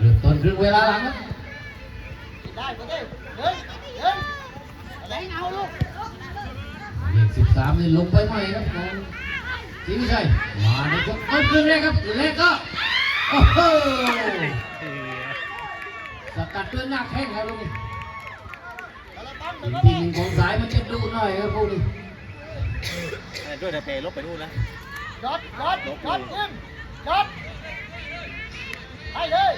เริ่มต้นครึ่งเวลาหลังครับได้ก็ได้เดินเดินอะไรเอาลูกเลขสิบสามนี่ลงไปใหม่ครับน้องศรีวิชัยมาในช่วงต้นครึ่งแรกครับแล้วก็โอ้โหสกัดด้วยหน้าแข้งครับลูกนี้อะไรตั้งอีกก็ทีได้หนึ่งของสายมันจะดูหน่อยครับพวกนี้ด้วยแต่เปรลบไปนู่นนะยอดยอดยอดขึ้นยอดให้เลย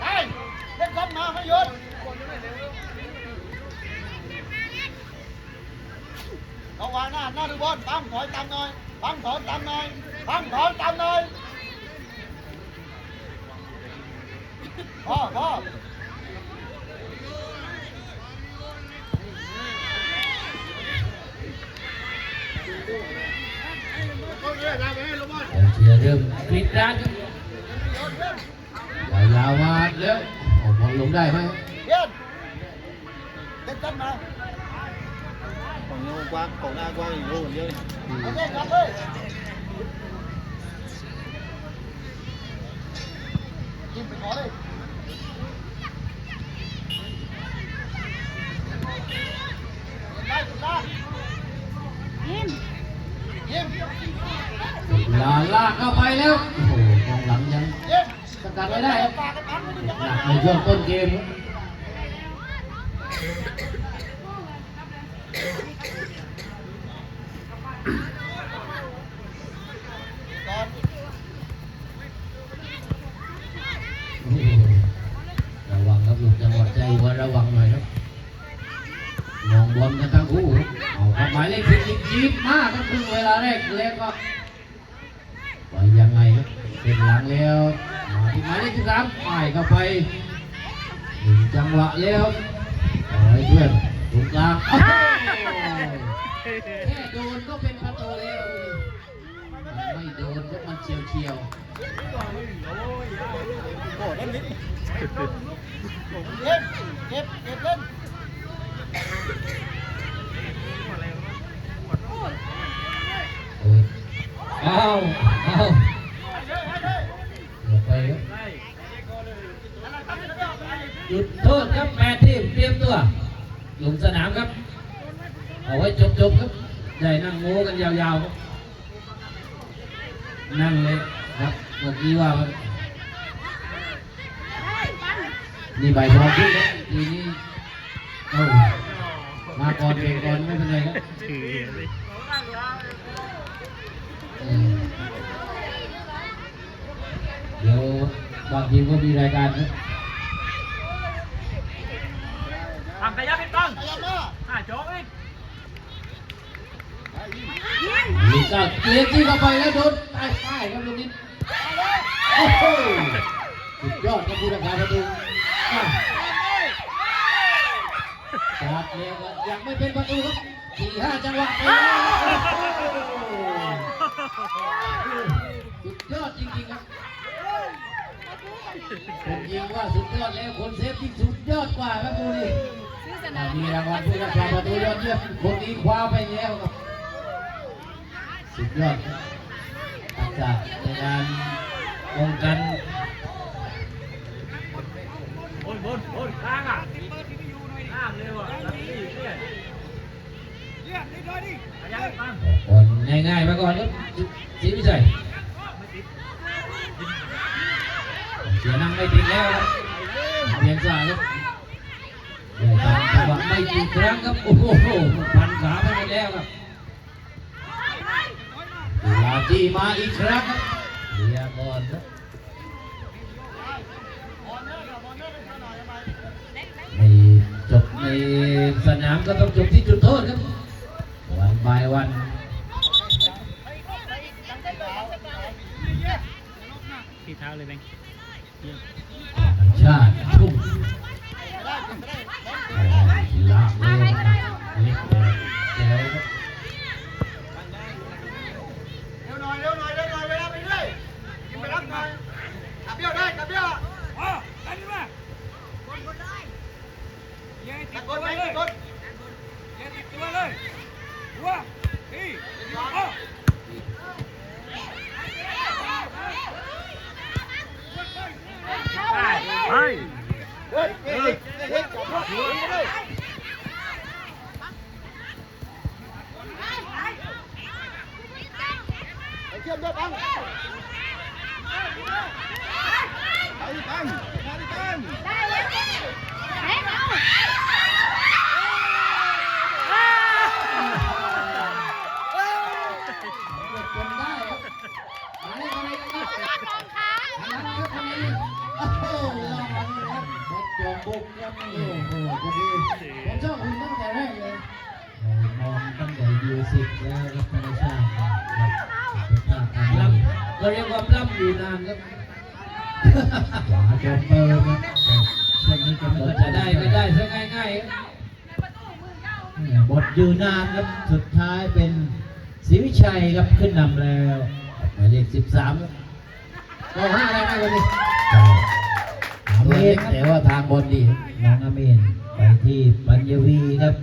ได้เล่นซ้ำมาไม่หยุดระวังหน้าหน้าดูบอลตั้งถอยตามหน่อยตั้งถอยตามหน่อยตั้งถอยตามหน่อยพ่อพ่อกองเชียร์เริ่มกรีดกรานครับยาวๆมาแล้วโอ้บอลลงได้ไหมเย็นเล่นซ้ำมาของนู้นกว้างของหน้ากว้างอยู่นู่นเยอะอืมเอาเล่นครับเลยยิงไปขอเลยได้สุดได้ยิงยิงลาลากเข้าไปแล้ว งสกัดไม่ได้ครับปากกันปั๊มไม่ได้หนักในช่วงต้นเกมครับก่อนโอ้โหระวังครับลูกจังหวะใจหัวระวังหน่อยครับมองบอลกันทั้งคู่ครับเอาครับหมายเลขสิบอีกยิบมากครับครึ่งเวลาแรกแล้วก็ไปยังไงครับเป็นหลังแล้วมาที่ หมายเลขสิบสามไปเข้าไปหนึ่งจังหวะแล้วขอให้เพื่อนตรงกลางแค่โดนก็เป็นประตูแล้วไม่โดนก็มันเฉียวเฉียวโอ้นั่นนิดเย็นเก็บเก็บเล่นออเอาเอาเดี๋ยวไปครับจุดโทษครับแปดทีมเตรียมตัว ลงสนามครับ เอาไว้จบๆครับได้นั่งโม้กันยาวๆ นั่งเลยครับเมื่อกี้ว่า นี่ใบทองขึ้นครับทีนี้เอามาก่อนเบรกก่อนไม่เป็นไรครับเดี๋ยวบางทีมก็มีรายการครับทำขยับอีกต้องพยายามมาอ่าโจ๊กอีก มีก้าวเลี้ยงที่เข้าไปแล้วโดนใต้ใต้ครับลูกนี้โอ้โหสุดยอดครับผู้รักษาประตูอะจากเลี้ยงยังไม่เป็นประตูครับสี่ห้าจังหวะไปแล้วสุดยอดจริงๆครับผมยิงว่าสุดยอดแล้วคนเซฟที่สุดยอดกว่าครับดูดิมีรางวัลผู้รักษาประตูยอดเยี่ยมคนนี้คว้าไปแล้วครับ สุดยอดครับทักษะในการป้องกันบนบนบนข้างอะข้ามเลยว่ะแล้วนี่เนี่ยเนี่ยนี่ด้วยดิขยับอีกต้องก่อนง่ายๆมาก่อนครับสีวิชัยเสียนั่งไม่ติดแล้วครับเพียงซ่าครับได้ตามจังหวะไม่กี่ครั้งครับโอ้โหพันขาไปหมดแล้วครับ เวลาที่มาอีกครั้งครับเรียก่อนครับบอลเนื้อกับบอลเนื้อไปหน่อยทำไมในจบในสนามก็ต้องจบที่จุดโทษครับวันบายวันที่เท้าเลยแบงต่ เชื่อมด้วยปังไปดิปังมาดิปังเกิดจนได้ครับมาเลขอะไรกันครับหลังครับคนนี้โอ้โหรางวัลเลยครับเพชรจอมบุกครับโอ้โหคุณดีผมชอบคุณตั้งแต่แรกเลยมองตั้งแต่ยูสิบแล้วครับธรรมชา ล้นำก็เรียกว่าปล้ำอยู่นานครับขวาโจมเปิดครับช่วงนี้ก็ไม่ก็ค่อยจะได้ก็ได้ซะง่ายๆครับเนี่ยบทอยู่นานครับสุดท้ายเป็นศรีวิชัยครับขึ้นนำแล้วหมายเลขสิบสามครับก็ห้าอะไรนะวันนี้อาเมตัวเล็นกครับแต่ว่าทางบนดีน้องอาเมนไปที่ปัญญวีครับ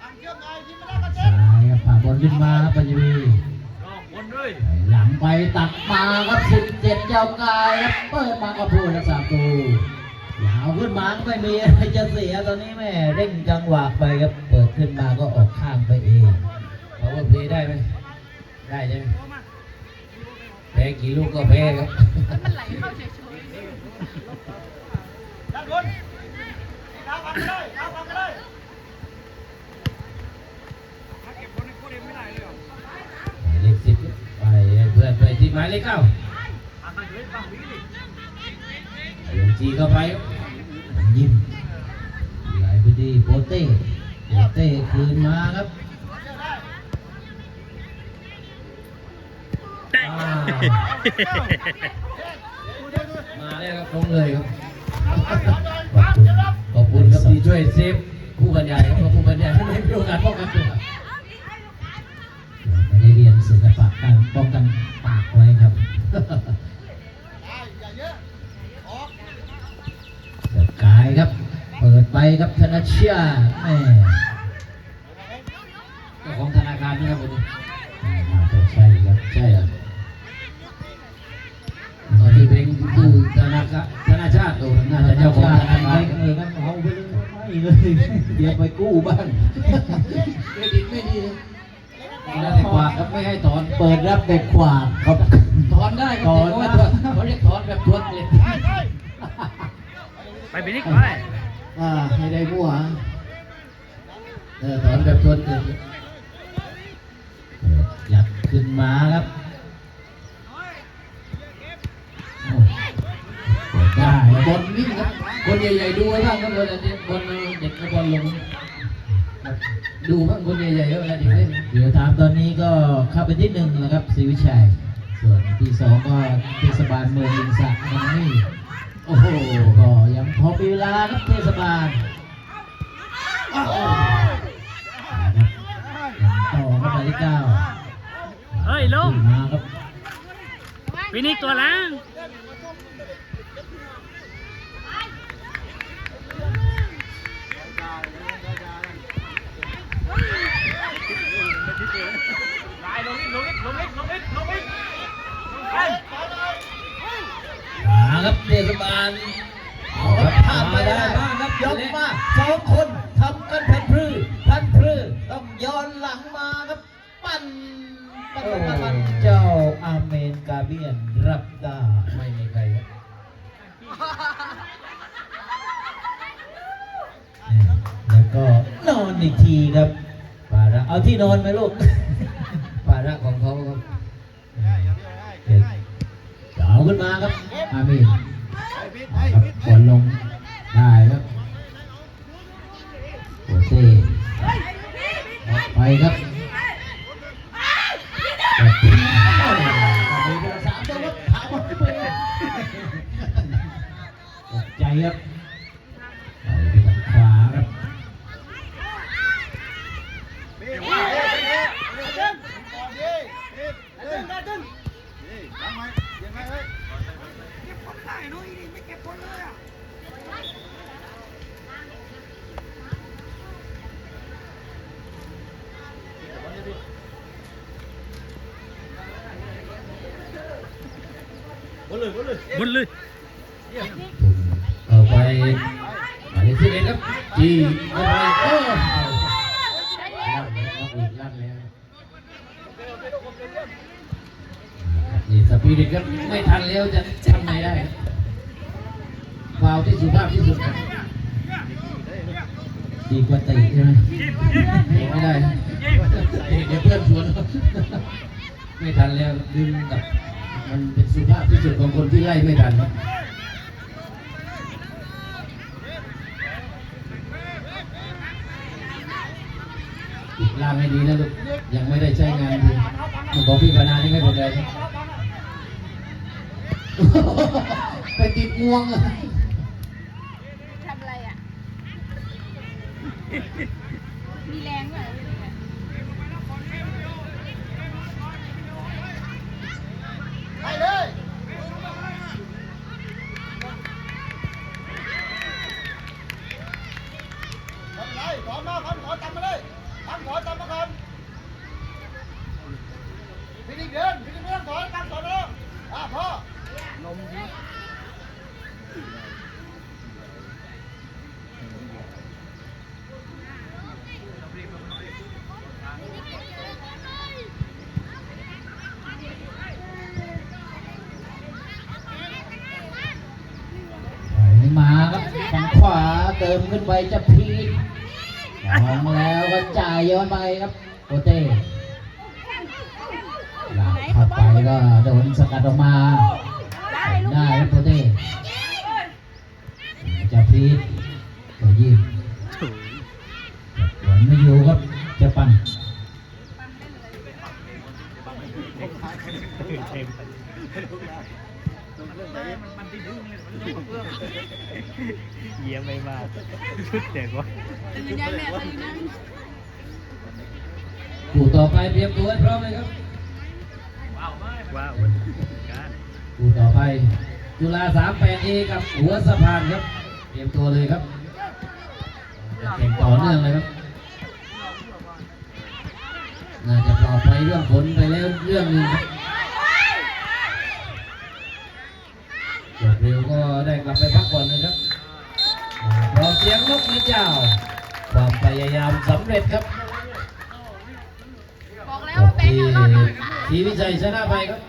ปังเชื่อมหน่อยทีมไม่ได้ก็เจ็สายครับผ่าบอลขึ้นมาครับปัญญวีรอบคนเลย หลังไปตัดมาครับสิบเจ็ดเจ้ากายครับเปิดมาก็พูดรักษาตัวยาวขึ้นมาก็ไม่มีอะไรจะเสียตอนนี้แม่เร่งจังหวะไปครับเปิดขึ้นมาก็ออกข้างไปเองเขาว่าเพลย์ได้ไหมได้ใช่ไหมแพ้กี่ลูกก็แพ้ครับด้านบนเท้าปังก็ได้เท้าปังก็ได้ ถ้าเก็บบอลในโคตรเอ็มไม่ได้เลยเหรอ หมายเลขสิบไปให้เพื่อนไปที่ หมายเลขเก้าอะตั้งเล่นตั้งวิ่งดิลงจีเข้าไปครับยิ้มไหลไปที่โปเต้โปเต้คืนมาครับเชื่อได้อ่ามาแล้วครับลงเลยครับ ขอบคุณขอบคุณครับที่ช่วยเซฟผู้บรรยายครับเพราะผู้บรรยายไม่ได้มีโอกาสป้องกันตัวไม่ได้เรียนศิลปะการป้องกันปากไว้ครับ ได้อย่าเยอะออก เกิดกายครับ เปิดไปครับธน เชียแม่เจ้าของธนาคารนะครับวันนี้น่าจะใช่ครับใช่ครับตอนที่เป็นผู้ธนาคารธนาชาติโอ้น่าจะเจ้าของธนาคารเลยครับเอาไปเลยไม่เลยเดี๋ยวไปกู้บ้างเครดิตไม่ดีนะแล้วแต่กว่าครับไม่ให้ถอนเปิดรับเด็กขวากครับถอนได้ครับถอนแต่ได้ว่าเขาเรียกถอนแบบทวนเลยได้ได้ไปบินิกไป อ่าให้ได้มั่วเออถอนแบบทนเลยยัดขึ้นมาครับได้ครับบอลวิ่งครับคนใหญ่ๆดูไว้บ้างครับเวลาเด็กบอลเด็กกับอลลงดูบ้างคนใหญ่ๆเวลาเด็กเล่นเดี๋ยวถามตอนนี้ก็เข้าไปที่หนึ่งนะครับศรีวิชัย ส่วนที่สองก็เทศบาลเมืองอินสระนังนี่ โอ้โหก็ยังพอมีเวลาครับเทศบาลอ้าวต่อเข้าไปที่เก้าเฮ้ยลุงขึ้นมาครับบินิกตัวล้าง ลายลงอีกลงอีกลงอีกลงอีกลงอีกลงไป มา ครับเทศบาลเอาครับพลาดไม่ได้บ้างครับยกมาสองคนทำกันพันพรื้พันพรื้ต้องย้อนหลังมาครับ ปั้นปั้นปั้นเจ้าอาเมนกาเบียนรับได้ไม่มีใครครับแล้วก็นอนอีกทีครับปาระเอาที่นอนไหมลูกภาระของเขาาขึ้นมาครับอามีนไอ้พิษคไอ้รับพิษบอลลงได้ครับโอเต้ออกไปครับแต่ทิ้งโอ้ยตอนนี้เป็นสามตัวครับถามว่าเป็นตกใจครับ ได้นุ้ยนี่ไม่เก็บคนเลยอะบนเลยบนเลยบุญเลยเอาไปหมายเลขสิบเอ็ดครับจีเอาไปโอ้ลั่นแล้วอีกลั่นแล้วนี่สปิริตครับไม่ทันแล้วจะทำไงได้าวที่สุภาพที่สุดดีกว่าตีใช่ไหมเองไม่ได้เดี๋ยวเพื่อนชวนไม่ทันแล้วดึงกับมันเป็นสุภาพที่สุดของคนที่ไล่ไม่ทันครับล่างให้ดีนะลูกยังไม่ได้ใช้งานดีบอกพี่ปนานี่ไม่เป็นไรไปติดงวงอะ ทำอะไรอะ มีแรงไหม ไปเลยทำไรขอมาขอขอตามมาเลยตั้งขอตามมาก่อนพี่ดิเดินพี่ดิเดินขอตั้งขอเลยอะพ่อ ไหลมาครับฝั่งขวา เติมขึ้นไปจะพีดมองแล้วก็จ่ายย้อนไปครับโปเต้หลากเข้าไปก็โดนสกัดออกมาได้ครับโปเต้จะพีดตัวยิงหวนไม่อยู่ครับจะปั่นเเยี่ยมไม่มากชุดเด็กวะตื่นยังเนี่ยตื่นยังคู่ต่อไปเตรียมตัวให้พร้อมเลยครับว้าวการคู่ต่อไป จุฬาสามแปดเอกับหัวสะพานครับ เตรียมตัวเลยครับแข่งต่อเนื่องเลยครับน่าจะปลอดภัยเรื่องฝนไปแล้วเรื่องหนึงครับ เร็จครับบอกแล้วจว่าบแบงที่ค์เอารอดทีวิชัยชนะไปครับ